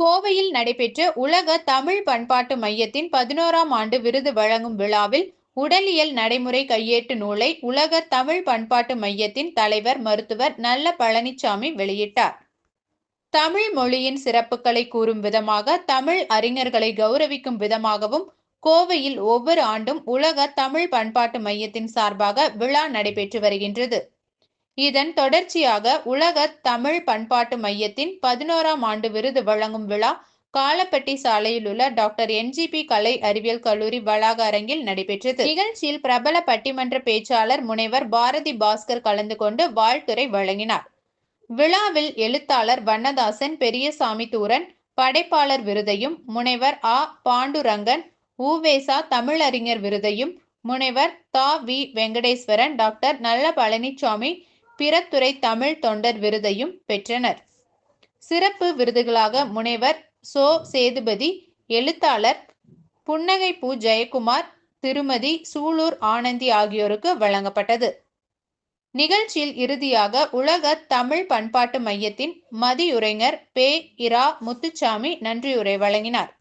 கோவையில் நடைபெற்ற உலக தமிழ் பண்பாட்டு மையத்தின் பதினோராம் ஆண்டு விருது வழங்கும் விழாவில் உடலியல் நடைமுறை கையேட்டு நூலை உலக தமிழ் பண்பாட்டு மையத்தின் தலைவர் மருத்துவர் நல்ல பழனிசாமி வெளியிட்டார். தமிழ் மொழியின் சிறப்புகளை கூறும் விதமாக தமிழ் அறிஞர்களை கௌரவிக்கும் விதமாகவும் கோவையில் ஒவ்வொரு ஆண்டும் உலக தமிழ் பண்பாட்டு மையத்தின் சார்பாக விழா நடைபெற்று வருகின்றது. இதன் தொடர்ச்சியாக உலக தமிழ் பண்பாட்டு மையத்தின் பதினோராம் ஆண்டு விருது வழங்கும் விழா காலப்பட்டி சாலையில் உள்ள டாக்டர் என்ஜிபி கலை அறிவியல் கல்லூரி வளாக அரங்கில் நடைபெற்றது. நிகழ்ச்சியில் பிரபல பட்டிமன்ற பேச்சாளர் முனைவர் பாரதி பாஸ்கர் கலந்து கொண்டு வாழ்த்துரை வழங்கினார். விழாவில் எழுத்தாளர் வண்ணதாசன் பெரியசாமி தூரன் படைப்பாளர் விருதையும் முனைவர் ஆ. பாண்டுரங்கன் ஊவேசா தமிழறிஞர் விருதையும் முனைவர் தா. வி. வெங்கடேஸ்வரன் டாக்டர் நல்ல பழனிசாமி பிறத்துறை தமிழ் தொண்டர் விருதையும் பெற்றனர். சிறப்பு விருதுகளாக முனைவர் சோ. சேதுபதி எழுத்தாளர் புன்னகை பூ. ஜெயக்குமார் திருமதி சூலூர் ஆனந்தி ஆகியோருக்கு வழங்கப்பட்டது. நிகழ்ச்சியில் இறுதியாக உலக தமிழ் பண்பாட்டு மையத்தின் மதியுரைஞர் பே. இரா. முத்துச்சாமி நன்றியுரை வழங்கினார்.